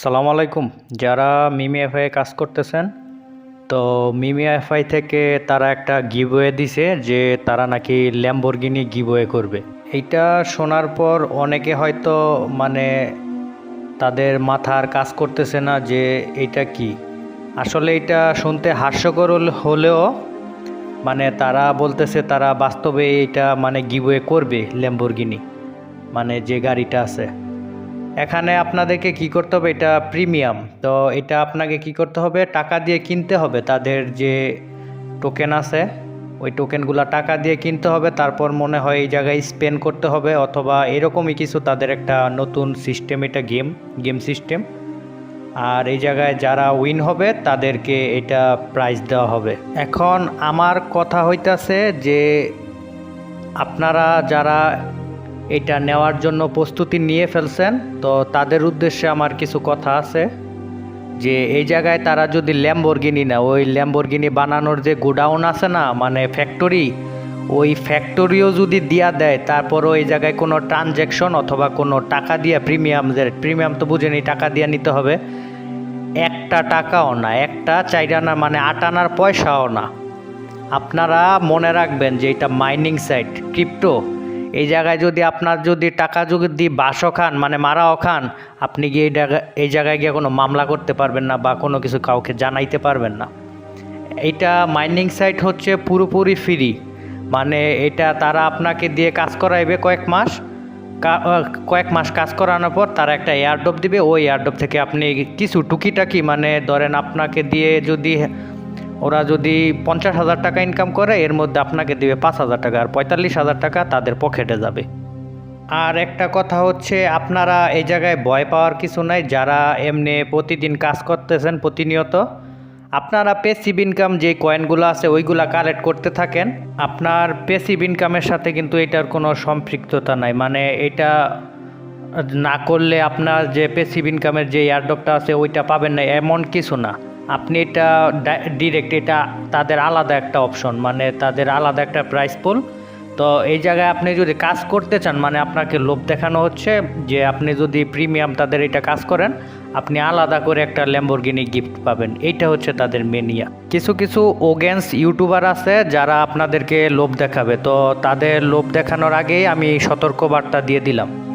সালাম আলাইকুম। যারা মিমি এফআই কাজ করতেছেন, তো মিমি এফআই থেকে তারা একটা গিভওয়ে দিছে যে তারা নাকি ল্যাম্বরগিনি গিভওয়ে করবে। এইটা শোনার পর অনেকে হয়তো মানে তাদের মাথার কাজ করতেছে না যে এটা কি। আসলে এটা শুনতে হাস্যকর হলেও মানে তারা বলতেছে তারা বাস্তবে এটা মানে গিভওয়ে করবে ল্যাম্বরগিনি মানে যে গাড়িটা আছে। এখানে আপনাদেরকে কি করতে হবে, এটা প্রিমিয়াম। তো এটা আপনাকে কি করতে হবে, টাকা দিয়ে কিনতে হবে। তাদের যে টোকেন আছে, ওই টোকেনগুলো টাকা দিয়ে কিনতে হবে। তারপর মনে হয় এই জায়গায় স্পেন করতে হবে অথবা এরকমই কিছু তাদের একটা নতুন সিস্টেম এটা গেম গেম সিস্টেম আর এই জায়গায় যারা উইন হবে, তাদেরকে এটা প্রাইজ দেওয়া হবে। এখন আমার কথা হইতাছে যে আপনারা যারা এটা নেওয়ার জন্য প্রস্তুতি নিয়ে ফেলছেন। তো তাদের উদ্দেশ্যে আমার কিছু কথা আছে যে, এই জায়গায় তারা যদি ল্যাম্বরগিনি না ওই ল্যাম্বরগিনি বানানোর যে গোডাউন আছে না মানে ফ্যাক্টরি ওই ফ্যাক্টরিও যদি দিয়া দেয়, তারপরও এই জায়গায় কোনো ট্রানজ্যাকশন অথবা কোনো টাকা দিয়া প্রিমিয়াম যে প্রিমিয়াম তো বুঝেনি, টাকা দিয়া নিতে হবে। একটা টাকাও না, একটা চাইরানা মানে আট আনার পয়সাও না। আপনারা মনে রাখবেন যে, এটা মাইনিং সাইট ক্রিপ্টো এই জায়গায় যদি আপনার যদি টাকা যদি বাসও খান মানে মারাও খান, আপনি গিয়ে এই জায়গায় এই জায়গায় গিয়ে কোনো মামলা করতে পারবেন না বা কোনো কিছু কাউকে জানাইতে পারবেন না। এটা মাইনিং সাইট হচ্ছে পুরোপুরি ফ্রি। মানে এটা তারা আপনাকে দিয়ে কাজ করাইবে কয়েক মাস। কয়েক মাস কাজ করানোর পর তারা একটা এয়ারড্রপ দিবে। ওই এয়ারড্রপ থেকে আপনি কিছু টুকিটাকি মানে ধরেন আপনাকে দিয়ে যদি ওরা যদি পঞ্চাশ হাজার টাকা ইনকাম করে, এর মধ্যে আপনাকে দেবে পাঁচ হাজার টাকা, আর পঁয়তাল্লিশ হাজার টাকা তাদের পকেটে যাবে। আর একটা কথা হচ্ছে, আপনারা এই জায়গায় ভয় পাওয়ার কিছু নাই, যারা এমনি প্রতিদিন কাজ করতেছেন প্রতিনিয়ত, আপনারা পেসিভ ইনকাম যে কয়েনগুলো আছে, ওইগুলা কালেক্ট করতে থাকেন। আপনার পেসিভ ইনকামের সাথে কিন্তু এটার কোনো সম্পৃক্ততা নাই। মানে এটা না করলে আপনার যে পেসিভ ইনকামের যে এয়ারডপটা আছে, ওইটা পাবেন না, এমন কিছু না। আপনি এটা ডিরেক্ট এটা তাদের আলাদা একটা অপশন মানে তাদের আলাদা একটা প্রাইস পুল তো এই জায়গায় আপনি যদি কাজ করতে চান মানে আপনাকে লোভ দেখানো হচ্ছে যে আপনি যদি প্রিমিয়াম তাদের এটা কাজ করেন, আপনি আলাদা করে একটা ল্যাম্বরগিনি গিফট পাবেন। এইটা হচ্ছে তাদের মেনিয়া কিছু কিছু ওগেন্স ইউটিউবার আছে যারা আপনাদেরকে লোভ দেখাবে। তো তাদের লোভ দেখানোর আগেই আমি সতর্কবার্তা দিয়ে দিলাম।